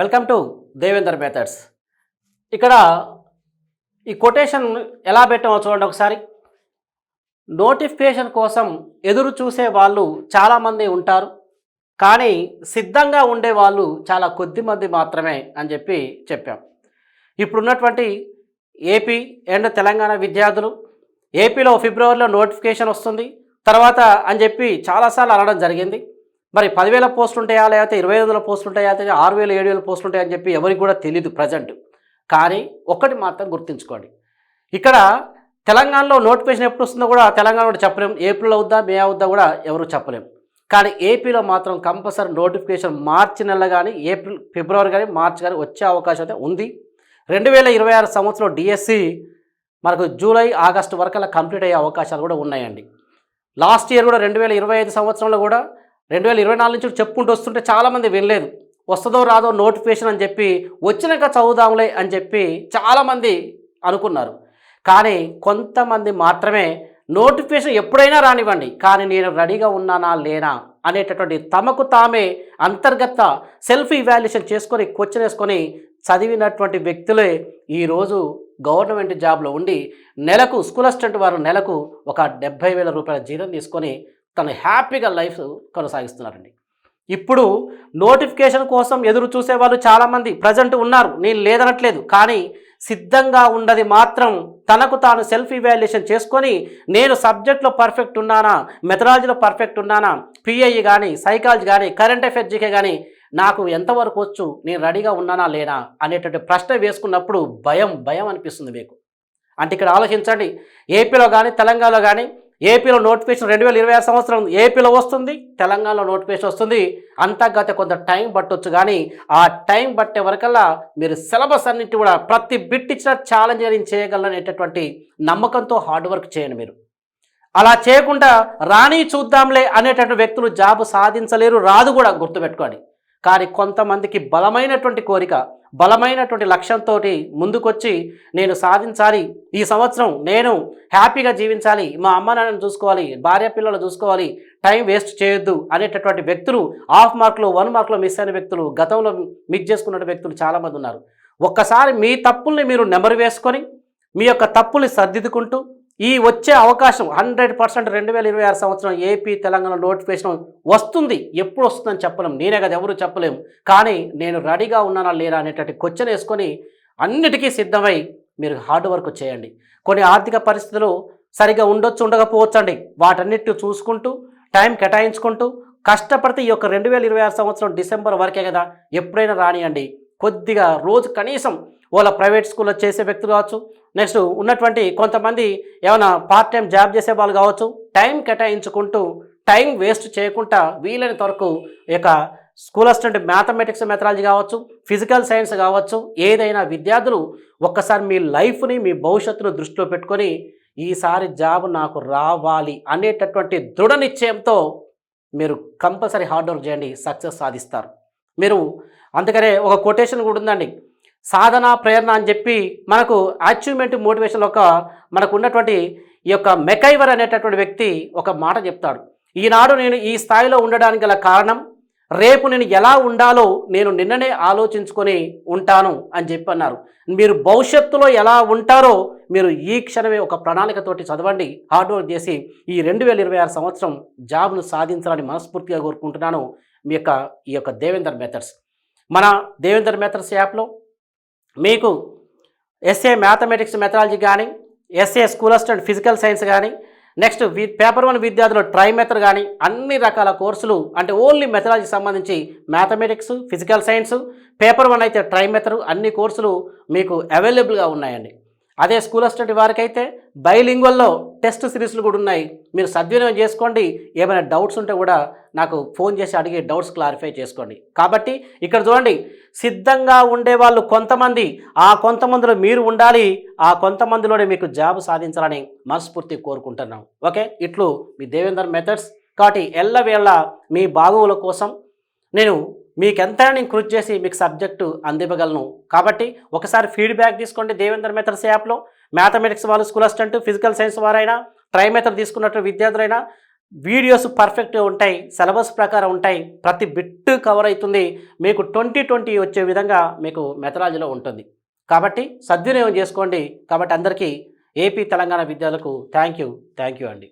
Welcome to Devender methods ఇక్కడ ఈ quotation ఎలా పెట్టామో చూడండి ఒకసారి. నోటిఫికేషన్ కోసం ఎదురు చూసే వాళ్ళు చాలామంది ఉంటారు. కానీ సిద్ధంగా ఉండే వాళ్ళు చాలా కొద్ది మంది మాత్రమే అని చెప్పి చెప్పాం. ఇప్పుడున్నటువంటి ఏపీ అండ్ తెలంగాణ విద్యార్థులు ఏపీలో ఫిబ్రవరిలో నోటిఫికేషన్ వస్తుంది. తర్వాత అని చెప్పి చాలాసార్లు అనడం జరిగింది. మరి పదివేల పోస్టులు ఉంటాయా లేకపోతే ఇరవై వందల పోస్టులు ఉంటాయా లేకపోతే ఆరు వేల ఏడు వేల పోస్టులు ఉంటాయని చెప్పి ఎవరికి కూడా తెలియదు ప్రజెంట్ కానీ ఒక్కటి మాత్రం గుర్తుంచుకోండి. ఇక్కడ తెలంగాణలో నోటిఫికేషన్ ఎప్పుడు వస్తుందో కూడా తెలంగాణ కూడా చెప్పలేం. ఏప్రిల్ అవుద్దా మే అవుద్దా కూడా ఎవరు చెప్పలేం. కానీ ఏపీలో మాత్రం కంపల్సరీ నోటిఫికేషన్ మార్చి నెల కానీ ఏప్రిల్ ఫిబ్రవరి కానీ మార్చి కానీ వచ్చే అవకాశం అయితే ఉంది. రెండు వేల ఇరవై ఆరు సంవత్సరం డిఎస్సి మనకు జూలై ఆగస్టు వరకు కంప్లీట్ అయ్యే అవకాశాలు కూడా ఉన్నాయండి. లాస్ట్ ఇయర్ కూడా రెండు వేల ఇరవై ఐదు సంవత్సరంలో కూడా రెండు వేల ఇరవై నాలుగు నుంచి చెప్పుకుంటూ వస్తుంటే చాలామంది వినలేదు. వస్తుందో రాదో నోటిఫికేషన్ అని చెప్పి వచ్చినాక చదువుదాంలే అని చెప్పి చాలామంది అనుకున్నారు. కానీ కొంతమంది మాత్రమే నోటిఫికేషన్ ఎప్పుడైనా రానివ్వండి కానీ నేను రెడీగా ఉన్నానా లేనా అనేటటువంటి తమకు తామే అంతర్గత సెల్ఫ్ ఇవాల్యుయేషన్ చేసుకొని క్వశ్చన్ వేసుకొని చదివినటువంటి వ్యక్తులే ఈరోజు గవర్నమెంట్ జాబ్లో ఉండి నెలకు స్కూల్ అసిస్టెంట్ వారు నెలకు ఒక డెబ్భై వేల రూపాయల జీతం తీసుకొని తను హ్యాపీగా లైఫ్ కొనసాగిస్తున్నారండి ఇప్పుడు నోటిఫికేషన్ కోసం ఎదురు చూసే వాళ్ళు చాలామంది ప్రజెంట్ ఉన్నారు. నేను లేదనట్లేదు. కానీ సిద్ధంగా ఉన్నది మాత్రం తనకు తాను సెల్ఫ్ ఇవాల్యుయేషన్ చేసుకొని నేను సబ్జెక్ట్లో పర్ఫెక్ట్ ఉన్నానా మెథడాలజీలో పర్ఫెక్ట్ ఉన్నానా పిఐఈ కానీ సైకాలజీ కానీ కరెంట్ అఫేర్స్ జీకే కానీ నాకు ఎంతవరకు వచ్చు నేను రెడీగా ఉన్నానా లేనా అనేటువంటి ప్రశ్న వేసుకున్నప్పుడు భయం భయం అనిపిస్తుంది మీకు. అంటే ఇక్కడ ఆలోచించండి. ఏపీలో కానీ తెలంగాణలో కానీ ఏపీలో నోటిఫికేషన్ రెండు వేల ఇరవై ఆరు సంవత్సరం ఏపీలో వస్తుంది తెలంగాణలో నోటిఫికేషన్ వస్తుంది. అంతర్గత కొంత టైం పట్టొచ్చు కానీ ఆ టైం పట్టే వరకల్లా మీరు సిలబస్ అన్నిటి కూడా ప్రతి బిట్ ఇచ్చిన ఛాలెంజ్ నేను చేయగలనేటటువంటి నమ్మకంతో హార్డ్ వర్క్ చేయండి మీరు. అలా చేయకుండా రాణి చూద్దాంలే అనేటటువంటి వ్యక్తులు జాబ్ సాధించలేరు రాదు కూడా గుర్తుపెట్టుకోండి. కానీ కొంతమందికి బలమైనటువంటి కోరిక బలమైనటువంటి లక్ష్యంతో ముందుకొచ్చి నేను సాధించాలి. ఈ సంవత్సరం నేను హ్యాపీగా జీవించాలి. మా అమ్మ నాన్నని చూసుకోవాలి భార్య పిల్లలు చూసుకోవాలి. టైం వేస్ట్ చేయొద్దు అనేటటువంటి వ్యక్తులు హాఫ్ మార్కులు వన్ మార్కులో మిస్ అయిన వ్యక్తులు గతంలో మిస్ చేసుకున్న వ్యక్తులు చాలామంది ఉన్నారు. ఒక్కసారి మీ తప్పుల్ని మీరు నెమరు వేసుకొని మీ యొక్క తప్పుల్ని సర్దిద్దుకుంటూ ఈ వచ్చే అవకాశం హండ్రెడ్ పర్సెంట్ రెండు వేల ఇరవై ఆరు సంవత్సరం ఏపీ తెలంగాణ నోటిఫికేషన్ వస్తుంది. ఎప్పుడు వస్తుందని చెప్పలేం. నేనే కదా ఎవరు చెప్పలేము కానీ నేను రెడీగా ఉన్నానా లేరా అనేటటువంటి క్వశ్చన్ వేసుకొని అన్నిటికీ సిద్ధమై మీరు హార్డ్ వర్క్ చేయండి. కొన్ని ఆర్థిక పరిస్థితులు సరిగా ఉండొచ్చు ఉండకపోవచ్చు అండి వాటన్నిటి చూసుకుంటూ టైం కేటాయించుకుంటూ కష్టపడితే ఈ యొక్క రెండు వేల ఇరవై ఆరు సంవత్సరం డిసెంబర్ వరకే కదా ఎప్పుడైనా రానియండి. కొద్దిగా రోజు కనీసం వాళ్ళ ప్రైవేట్ స్కూల్లో చేసే వ్యక్తులు కావచ్చు నెక్స్ట్ ఉన్నటువంటి కొంతమంది ఏమైనా పార్ట్ టైం జాబ్ చేసే వాళ్ళు కావచ్చు టైం కేటాయించుకుంటూ టైం వేస్ట్ చేయకుండా వీలైనంత వరకు ఈ యొక్క స్కూల్ అసిస్టెంట్ మ్యాథమెటిక్స్ మెథడాలజీ కావచ్చు ఫిజికల్ సైన్స్ కావచ్చు ఏదైనా విద్యార్థులు ఒక్కసారి మీ లైఫ్ని మీ భవిష్యత్తును దృష్టిలో పెట్టుకొని ఈసారి జాబ్ నాకు రావాలి అనేటటువంటి దృఢ నిశ్చయంతో మీరు కంపల్సరీ హార్డ్ వర్క్ చేయండి సక్సెస్ సాధిస్తారు. మీరు అందుకనే ఒక కొటేషన్ కూడా ఉందండి. సాధన ప్రేరణ అని చెప్పి మనకు అచీవ్మెంట్ మోటివేషన్ ఒక మనకు ఉన్నటువంటి ఈ యొక్క మెకైవర్ అనేటటువంటి వ్యక్తి ఒక మాట చెప్తాడు. ఈనాడు నేను ఈ స్థాయిలో ఉండడానికి గల కారణం రేపు నేను ఎలా ఉండాలో నేను నిన్ననే ఆలోచించుకొని ఉంటాను అని చెప్పి అన్నారు. మీరు భవిష్యత్తులో ఎలా ఉంటారో మీరు ఈ క్షణమే ఒక ప్రణాళికతోటి చదవండి హార్డ్ వర్క్ చేసి ఈ రెండు వేల ఇరవై ఆరు సంవత్సరం జాబ్ను సాధించాలని మనస్ఫూర్తిగా కోరుకుంటున్నాను మీ యొక్క ఈ యొక్క దేవేందర్ మెథడ్స్ మన దేవేందర్ మెథడ్స్ యాప్లో మీకు ఎస్ఏ మ్యాథమెటిక్స్ మెథడాలజీ కానీ SA school assistant physical science కానీ నెక్స్ట్ పేపర్ వన్ విద్యార్థులు ట్రై మెథడ్ కానీ అన్ని రకాల కోర్సులు అంటే ఓన్లీ మెథడాలజీకి సంబంధించి mathematics physical science paper one అయితే ట్రై మెథడ్ అన్ని కోర్సులు మీకు అవైలబుల్గా ఉన్నాయండి. అదే స్కూల్ అసిస్టెంట్ వారికైతే బైలింగ్వల్లో టెస్ట్ సిరీస్లు కూడా ఉన్నాయి. మీరు సద్వినియోగం చేసుకోండి. ఏమైనా డౌట్స్ ఉంటే కూడా నాకు ఫోన్ చేసి అడిగి డౌట్స్ క్లారిఫై చేసుకోండి. కాబట్టి ఇక్కడ చూడండి సిద్ధంగా ఉండే వాళ్ళు కొంతమంది ఆ కొంతమందిలో మీరు ఉండాలి ఆ కొంతమందిలోనే మీకు జాబ్ సాధించాలని మనస్ఫూర్తి కోరుకుంటున్నాం. ఓకే? ఇట్లు మీ దేవేందర్ మెథడ్స్ కాబట్టి ఎల్లవేళ మీ బాగువుల కోసం నేను మీకెంతైనా నేను కృషి చేసి మీకు సబ్జెక్టు అందివ్వగలను. కాబట్టి ఒకసారి ఫీడ్బ్యాక్ తీసుకోండి దేవేందర్ మెథడ్స్ యాప్లో. మ్యాథమెటిక్స్ వాళ్ళు స్కూల్ అసిస్టెంట్ ఫిజికల్ సైన్స్ వారైనా ట్రై తీసుకున్నట్టు విద్యార్థులైనా వీడియోస్ పర్ఫెక్ట్గా ఉంటాయి సిలబస్ ప్రకారం ఉంటాయి ప్రతి బిట్ కవర్ అవుతుంది మీకు ట్వంటీ ట్వంటీ వచ్చే విధంగా మీకు మెథడాలజీలో ఉంటుంది. కాబట్టి సద్వినియోగం చేసుకోండి. కాబట్టి అందరికీ ఏపీ తెలంగాణ విద్యార్థులకు థ్యాంక్ యూ థ్యాంక్ యూ అండి.